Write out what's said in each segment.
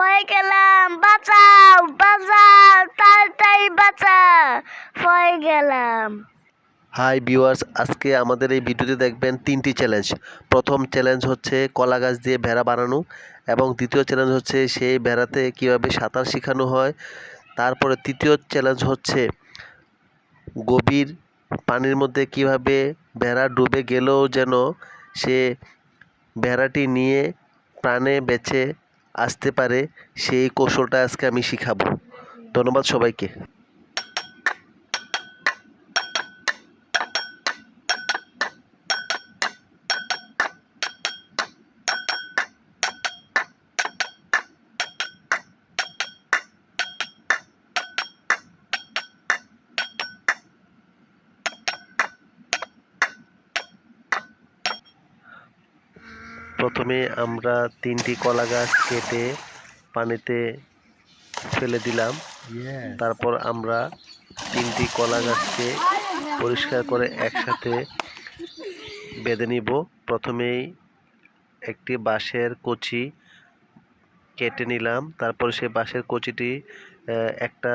ভয় গেলাম, বাঁচাও বাঁচাও, তাড়াতাড়ি বাঁচাও ভয় গেলাম। হাই ভিউয়ার্স, আজকে আমাদের এই ভিডিওতে দেখবেন তিনটি চ্যালেঞ্জ প্রথম চ্যালেঞ্জ হচ্ছে কলা গাছ দিয়ে ভেড়া বানানো এবং দ্বিতীয় চ্যালেঞ্জ হচ্ছে সেই ভেড়াতে কীভাবে সাঁতার শেখানো হয়। তারপরে তৃতীয় চ্যালেঞ্জ হচ্ছে গভীর পানির মধ্যে কীভাবে ভেড়া ডুবে গেলেও যেন সে ভেড়াটি নিয়ে প্রাণে বেঁচে আসতে পারে সেই কৌশলটা আজকে আমি শিখাবো। ধন্যবাদ সবাইকে। প্রথমে আমরা তিনটি কলা গাছ কেটে পানিতে ফেলে দিলাম। তারপর আমরা তিনটি কলা গাছকে পরিষ্কার করে একসাথে বেঁধে নিব। প্রথমেই একটি বাঁশের কচি কেটে নিলাম। তারপর সেই বাঁশের কচিটি একটা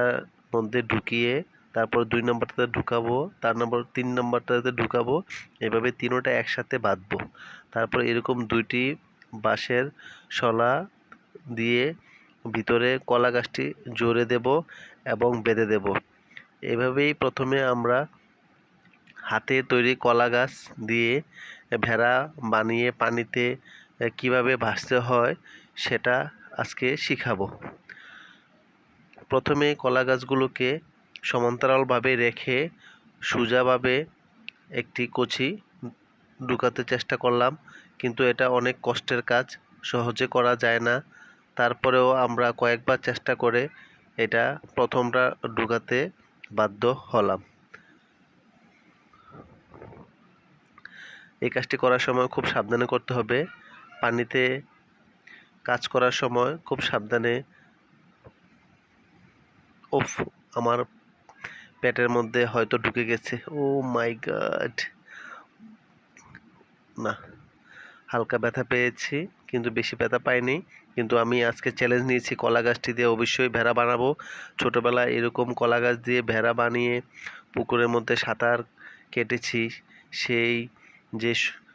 মধ্যে ঢুকিয়ে তারপর দুই নম্বরটাতে ঢুকাবো, তার নম্বর তিন নম্বরটাতে ঢুকাবো, এভাবে তিনোটা একসাথে বাঁধবো। তারপর এরকম দুইটি বাঁশের শলা দিয়ে ভিতরে কলা গাছটি জোরে দেব এবং বেঁধে দেব। এভাবেই প্রথমে আমরা হাতে তৈরি কলা গাছ দিয়ে ভেড়া বানিয়ে পানিতে কীভাবে ভাসতে হয় সেটা আজকে শিখাবো। প্রথমে কলা গাছগুলোকে সমান্তরালভাবে রেখে সোজাভাবে একটি কচি ঢুকাতে চেষ্টা করলাম, কিন্তু এটা অনেক কষ্টের কাজ, সহজে করা যায় না। তারপরেও আমরা কয়েকবার চেষ্টা করে এটা প্রথমটা ঢুকাতে বাধ্য হলাম। এই কাজটি করার সময় খুব সাবধানে করতে হবে। পানিতে কাজ করার সময় খুব সাবধানে ওফ, আমার পেটের মধ্যে হয়তো ঢুকে গেছে। Oh my god. না, হালকা ব্যথা পেয়েছি, কিন্তু বেশি ব্যথা পাইনি। কিন্তু আমি আজকে চ্যালেঞ্জ নিয়েছি কলা গাছটি দিয়ে অবশ্যই ভেড়া বানাবো। ছোটোবেলায় এরকম কলা গাছ দিয়ে ভেড়া বানিয়ে পুকুরের মধ্যে সাঁতার কেটেছি। সেই যে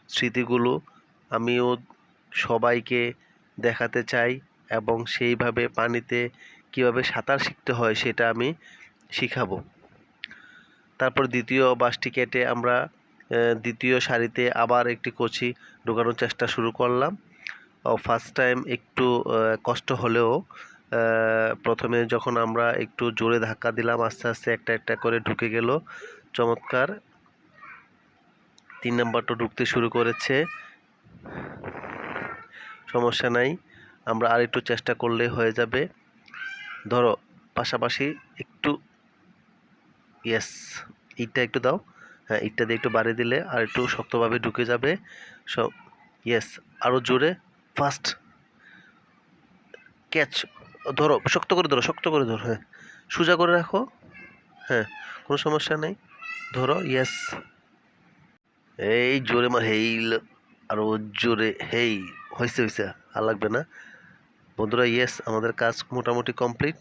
স্মৃতিগুলো আমিও সবাইকে দেখাতে চাই এবং সেইভাবে পানিতে কীভাবে সাঁতার শিখতে হয় সেটা আমি শিখাবো। তারপর দ্বিতীয় বাসটি কেটে আমরা দ্বিতীয় সারিতে আবার একটি কচি ঢোকানোর চেষ্টা শুরু করলাম। ফার্স্ট টাইম একটু কষ্ট হলেও প্রথমে যখন আমরা একটু জোরে ধাক্কা দিলাম, আস্তে আস্তে একটা একটা করে ঢুকে গেল। চমৎকার। তিন নাম্বারটা ঢুকতে শুরু করেছে। সমস্যা নাই, আমরা আর একটু চেষ্টা করলে হয়ে যাবে। ধরো, পাশাপাশি একটু ইয়েস ইটটা একটু দাও। হ্যাঁ ইটটা দিয়ে একটু বাড়িয়ে দিলে আর একটু শক্তভাবে ঢুকে যাবে। সব ইয়েস আরও জোরে ফাস্ট ক্যাচ ধরো, শক্ত করে ধরো, শক্ত করে ধরো হ্যাঁ। সোজা করে রাখো হ্যাঁ কোনো সমস্যা নেই। ধরো ইয়েস এই জোরে মার, হেইল আরও জোরে, হেই হয়েছে হয়েছে আর লাগবে না। বন্ধুরা ইয়েস আমাদের কাজ মোটামুটি কমপ্লিট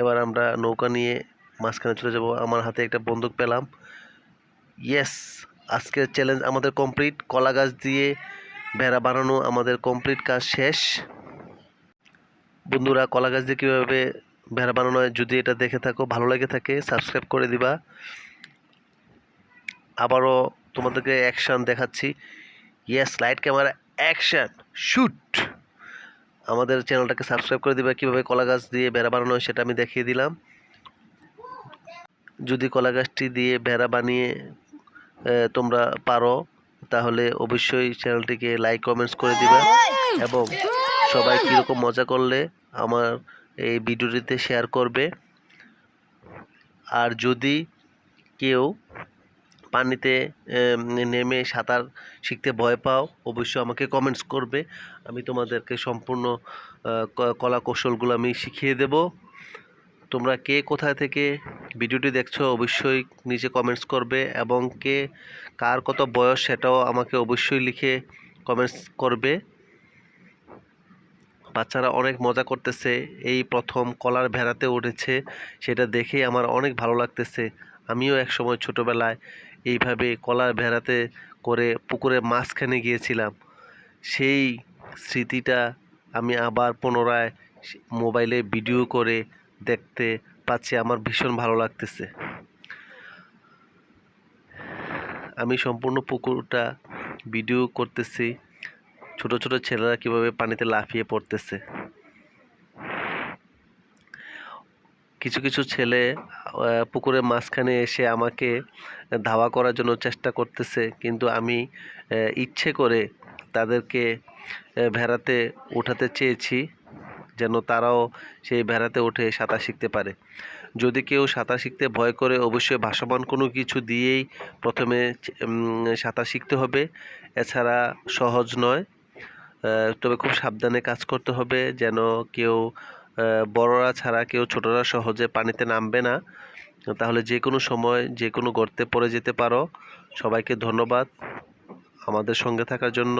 এবার আমরা নৌকা নিয়ে মাঝখানে চলে যাব। আমার হাতে একটা বন্দুক পেলাম। ইয়েস আজকের চ্যালেঞ্জ আমাদের কমপ্লিট কলা গাছ দিয়ে ভেড়া বানানো আমাদের কমপ্লিট কাজ শেষ। বন্ধুরা, কলা গাছ দিয়ে কীভাবে ভেড়া বানানো হয় যদি এটা দেখে থাকো, ভালো লেগে থাকে সাবস্ক্রাইব করে দিবা। আবারও তোমাদেরকে অ্যাকশন দেখাচ্ছি। Yes light camera action shoot আমাদের চ্যানেলটাকে সাবস্ক্রাইব করে দিবা, কীভাবে কলা গাছ দিয়ে বেড়া বানানো হয় সেটা আমি দেখিয়ে দিলাম। যদি কলা গাছটি দিয়ে বেড়া বানিয়ে তোমরা পারো, তাহলে অবশ্যই চ্যানেলটিকে লাইক কমেন্টস করে দিবা এবং সবাই কীরকম মজা করলে আমার এই ভিডিওটিতে শেয়ার করবে। আর যদি কেউ পানিতে নেমে সাঁতার শিখতে ভয় পাও, অবশ্যই আমাকে কমেন্টস করবে। আমি তোমাদেরকে সম্পূর্ণ কলা কৌশলগুলো আমি শিখিয়ে দেব। তোমরা কে কোথা থেকে ভিডিওটি দেখছ অবশ্যই নিচে কমেন্টস করবে এবং কে কার কত বয়স সেটাও আমাকে অবশ্যই লিখে কমেন্টস করবে। বাচ্চারা অনেক মজা করতেছে, এই প্রথম কলার ভেড়াতে উঠেছে, সেটা দেখে আমার অনেক ভালো লাগতেছে। আমিও একসময় ছোটোবেলায় এইভাবে কলার ভেড়াতে করে পুকুরের মাঝখানে গিয়েছিলাম। সেই স্মৃতিটা আমি আবার পুনরায় মোবাইলে ভিডিও করে দেখতে পাচ্ছি, আমার ভীষণ ভালো লাগতেছে। আমি সম্পূর্ণ পুকুরটা ভিডিও করতেছি। ছোট ছোট ছেলেরা কীভাবে পানিতে লাফিয়ে পড়তেছে। কিছু কিছু ছেলে পুকুরের মাঝখানে এসে আমাকে ধাওয়া করার জন্য চেষ্টা করতেছে। কিন্তু আমি ইচ্ছে করে তাদেরকে ভেড়াতে ওঠাতে চেয়েছি যেন তারাও সেই ভেড়াতে উঠে সাঁতার শিখতে পারে। যদি কেউ সাঁতার শিখতে ভয় করে, অবশ্যই ভাসমান কোনো কিছু দিয়েই প্রথমে সাঁতার শিখতে হবে। এছাড়া সহজ নয় তবে খুব সাবধানে কাজ করতে হবে যেন কেউ বড়রা ছাড়া কেউ, ছোটরা সহজে পানিতে নামবে না। তাহলে যে কোনো সময়, যে কোনো গর্তে পড়ে যেতে পারো। সবাইকে ধন্যবাদ। আমাদের সঙ্গে থাকার জন্য